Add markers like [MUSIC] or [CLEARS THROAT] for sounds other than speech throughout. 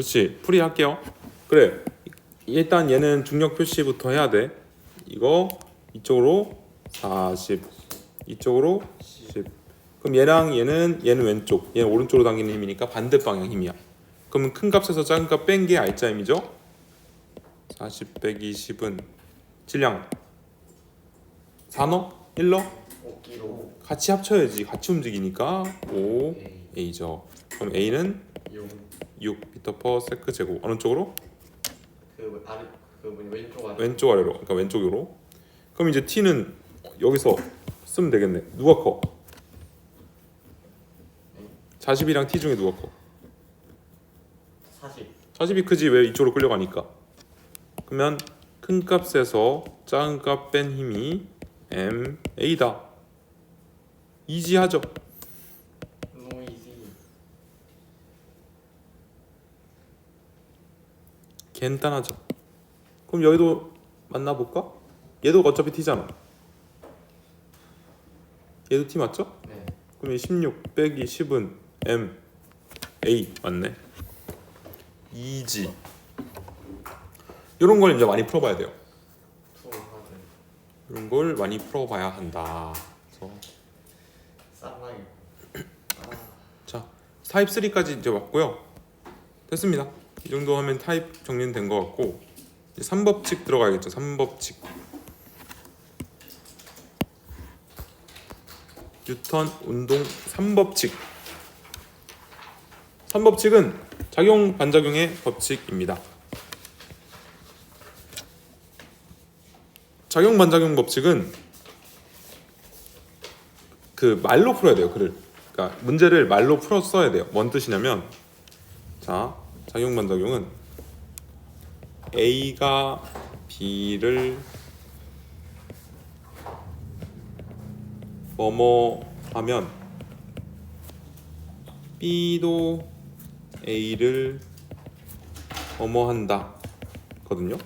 그렇지. 풀이 할게요. 그래. 일단 얘는 중력 표시부터 해야 돼. 이거 이쪽으로 40 이쪽으로 10 그럼 얘랑 얘는 얘는 왼쪽. 얘는 오른쪽으로 당기는 힘이니까 반대 방향 힘이야. 그러면 큰 값에서 작은 값 뺀게 알자 힘이죠? 40 빼기 10은 질량. 4너? 1너? 5kg 같이 합쳐야지. 같이 움직이니까 5 A A죠. 그럼 A는? 6 6 미터 퍼 세크 제곱 어느 쪽으로? 그 아래 그 뭐냐 왼쪽 아래 왼쪽 아래로. 그러니까 왼쪽으로. 그럼 이제 T는 여기서 쓰면 되겠네. 누가 커? 40이랑 T 중에 누가 커? 40 40이 크지. 왜 이쪽으로 끌려가니까. 그러면 큰 값에서 작은 값 뺀 힘이 M A다. 이지하죠 노이지 간단하죠 그럼 여기도 만나볼까? 얘도 어차피 T잖아. 얘도 T 맞죠? 네. 그럼 이16 빼기 10은 M A 맞네. 2G 이런 걸 이제 많이 풀어봐야 돼요. 이런 걸 많이 풀어봐야 한다. 그래서 자 타입 3까지 이제 왔고요. 됐습니다 이 정도 하면 타입 정리는 된 것 같고 이제 3법칙 들어가야겠죠 3법칙. 뉴턴 운동 3법칙. 3법칙은 작용 반작용의 법칙입니다. 작용 반작용 법칙은 그 말로 풀어야 돼요 글을. 그러니까 문제를 말로 풀어 써야 돼요. 뭔 뜻이냐면 자 작용 반작용은 A가 B를 뭐뭐 하면 B도 A를 뭐뭐 한다 거든요.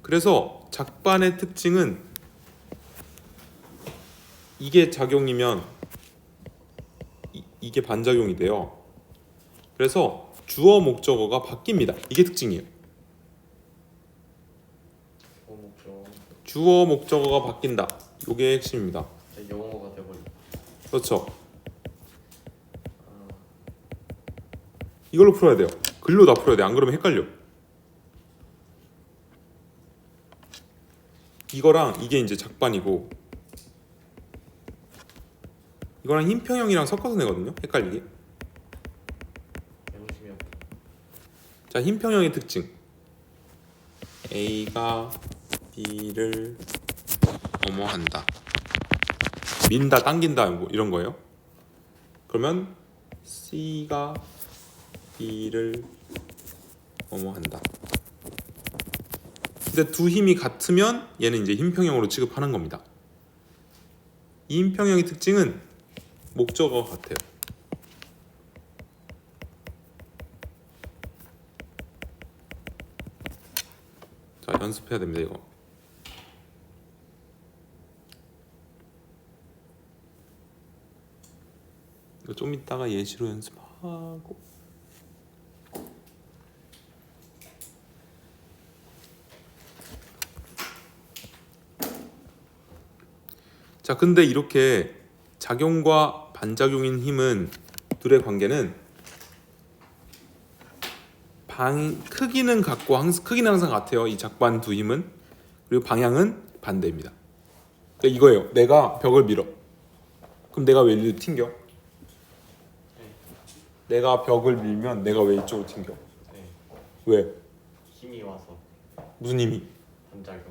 그래서 작반의 특징은 이게 작용이면 이, 이게 반작용이 돼요. 그래서 주어 목적어가 바뀝니다. 이게 특징이에요. 주어 목적어가 바뀐다. 이게 핵심입니다. 제 영어가 돼버리 그렇죠. 이걸로 풀어야 돼요. 글로 다 풀어야 돼. 안 그러면 헷갈려. 이거랑 이게 이제 작반이고 이거랑 흰평형이랑 섞어서 내거든요. 헷갈리게. 자, 흰평형의 특징. A가 B를 뭐뭐한다. 민다, 당긴다, 뭐 이런 거예요. 그러면 C가 B를 뭐뭐한다. 근데 두 힘이 같으면 얘는 이제 흰평형으로 취급하는 겁니다. 이 흰평형의 특징은 목적어 같아요. 자 연습해야 됩니다 이거. 이거 좀 이따가 예시로 연습하고. 자 근데 이렇게 작용과 반작용인 힘은 둘의 관계는 방 크기는 같고 항상 크기는 항상 같아요. 이 작반 두 힘은 그리고 방향은 반대입니다. 그러니까 이거예요. 내가 벽을 밀어. 그럼 내가 왜 이리로 튕겨? 내가 벽을 밀면 내가 왜 이쪽으로 튕겨? 네 왜? 힘이 와서 무슨 힘이? 반작용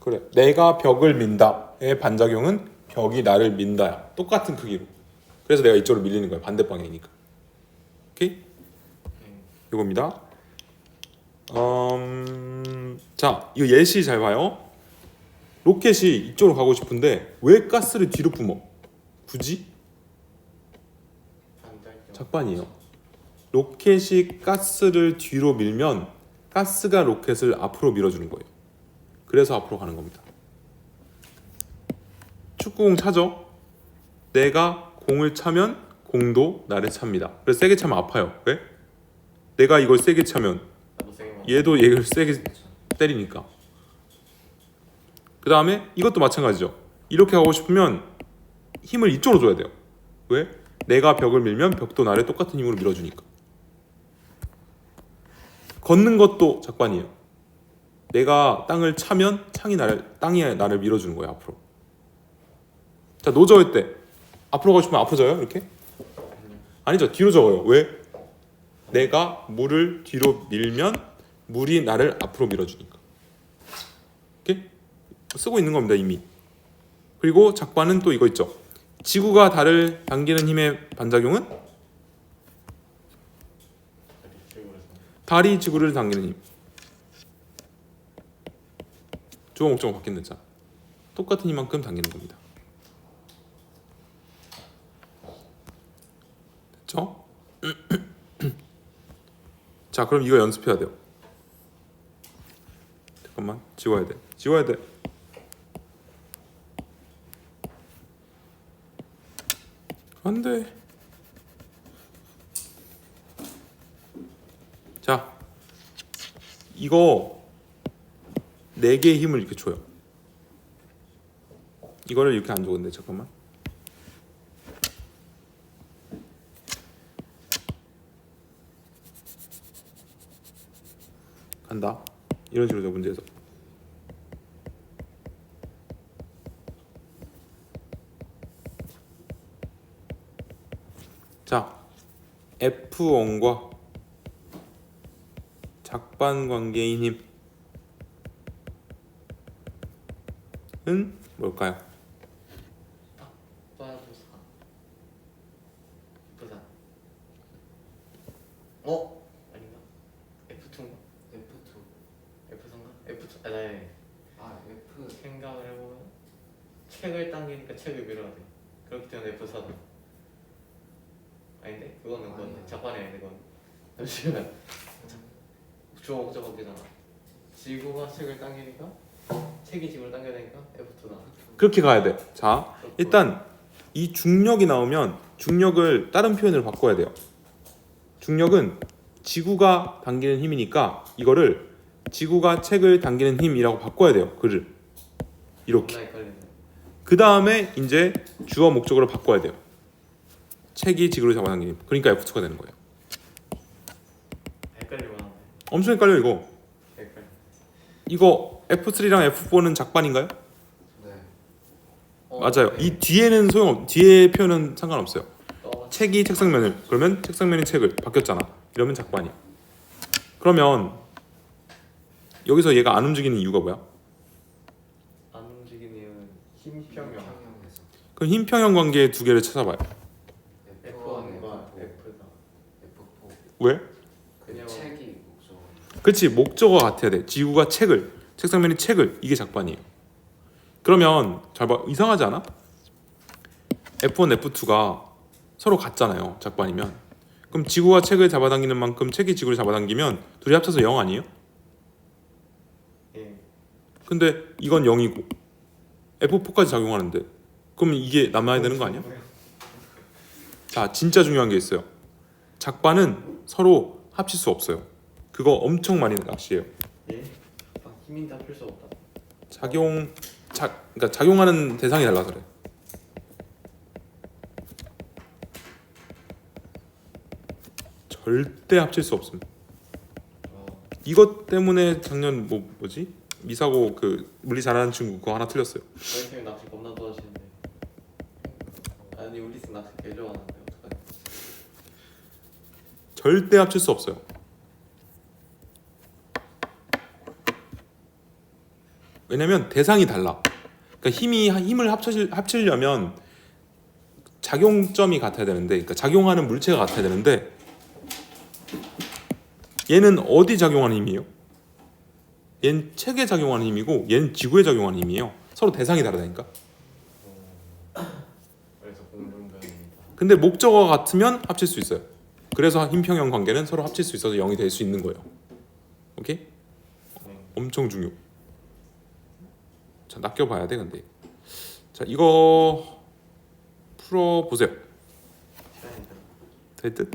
그래. 내가 벽을 민다의 반작용은 벽이 나를 민다야. 똑같은 크기로. 그래서 내가 이쪽으로 밀리는 거야. 반대 방향이니까. 이겁니다. 음, 자, 이거 예시 잘 봐요. 로켓이 이쪽으로 가고 싶은데 왜 가스를 뒤로 뿜어? 굳이? 작반이에요. 로켓이 가스를 뒤로 밀면 가스가 로켓을 앞으로 밀어주는 거예요. 그래서 앞으로 가는 겁니다. 축구공 차죠? 내가 공을 차면 공도 나를 찹니다. 그래서 세게 차면 아파요. 왜? 내가 이걸 세게 차면. 얘도 얘를 세게 때리니까. 그 다음에 이것도 마찬가지죠. 이렇게 하고 싶으면 힘을 이쪽으로 줘야 돼요. 왜? 내가 벽을 밀면 벽도 나를 똑같은 힘으로 밀어주니까. 걷는 것도 작반이에요. 내가 땅을 차면 창이 나를 땅이 나를 밀어주는 거예요 앞으로. 자 노저일 때 앞으로 가고 싶으면 앞으로 져요 이렇게? 아니죠 뒤로 적어요. 왜? 내가 물을 뒤로 밀면 물이 나를 앞으로 밀어주니까. 이렇게 쓰고 있는 겁니다 이미. 그리고 작반은 또 이거 있죠. 지구가 달을 당기는 힘의 반작용은. 달이 지구를 당기는 힘. 주어 목적어 바뀌는 자. 똑같은 힘만큼 당기는 겁니다. 됐죠? [CLEARS THROAT] 자, 그럼 이거 연습해야 돼요. 잠깐만, 지워야 돼. 지워야 돼. 안 돼. 자, 이거 네 개의 힘을 이렇게 줘요. 이거를 이렇게 안 줘. 근데 잠깐만. 간다. 이런 식으로 줘 문제에서. 자, F1과 작반 관계인 힘은 뭘까요? 빠두사. F사. 어? 아닌가? F2인가? F2 F3인가? F2. 아, 네. 아 F 생각을 해보면 책을 당기니까 책을 밀어야 돼. 그렇기 때문에 F4다. 아닌데? 그거는 그건데. 아니야. 자판이 아닌데 그건. 잠시만. 주어 목적 바뀌잖아. 지구가 책을 당기니까 책이 지구를 당겨야 되니까 F2다. 그렇게 가야 돼. 자, 일단 이 중력이 나오면 중력을 다른 표현으로 바꿔야 돼요. 중력은 지구가 당기는 힘이니까 이거를 지구가 책을 당기는 힘이라고 바꿔야 돼요. 글을 이렇게. 그 다음에 이제 주어 목적으로 바꿔야 돼요. 책이 지구를 잡아당기는 힘. 그러니까 F2가 되는 거예요. 헷갈리고 하는데. 엄청 헷갈려 이거. 헷갈려. 이거 F3랑 F4는 작반인가요? 네 어, 맞아요. 네. 이 뒤에는 소용 뒤에 표현은 상관없어요. 또 책이 책상면을 그러면 책상면이 책을 바뀌었잖아. 이러면 작반이야. 그러면 여기서 얘가 안 움직이는 이유가 뭐야? 안 움직이는 이유는 힘평형. 평형에서 그럼 힘평형 관계 두 개를 찾아봐요. F1과 F4 F다. F4 왜? 그냥 책이 목적 그렇지 목적어가 같아야 돼. 지구가 책을 책상면이 책을 이게 작반이에요. 그러면 잘 봐. 이상하지 않아? F1, F2가 서로 같잖아요. 작반이면. 그럼 지구가 책을 잡아당기는 만큼 책이 지구를 잡아당기면 둘이 합쳐서 0 아니에요? 예. 근데 이건 0이고 F4까지 작용하는데 그럼 이게 남아야 되는 거 아니야? 자 진짜 중요한 게 있어요 작반은 서로 합칠 수 없어요 그거 엄청 많이 낚시해요 예? 아, 힘인데 합칠 수 없다. 작용 자, 그러니까 작용하는 대상이 달라서 그래 절대 합칠 수 없음 어, 이것 때문에 작년 뭐 뭐지 미사고 그 물리 잘하는 친구 그거 하나 틀렸어요 저희 팀이 낚시 겁나 좋아하시는데. 아니 우리 팀 낚시 개 좋아하는데 어떡하지? 절대 합칠 수 없어요. 왜냐면 대상이 달라. 그러니까 힘이 힘을 합쳐질 합치려면 작용점이 같아야 되는데, 그러니까 작용하는 물체가 같아야 되는데, 얘는 어디 작용하는 힘이에요? 얘는 책에 작용하는 힘이고, 얘는 지구에 작용하는 힘이에요. 서로 대상이 다르다니까. 그래서 공중변입니다. 근데 목적어가 같으면 합칠 수 있어요. 그래서 힘평형 관계는 서로 합칠 수 있어서 0이 될 수 있는 거예요. 오케이? 네. 엄청 중요. 자, 낚여 봐야 돼, 근데. 자, 이거 풀어 보세요. 될 듯?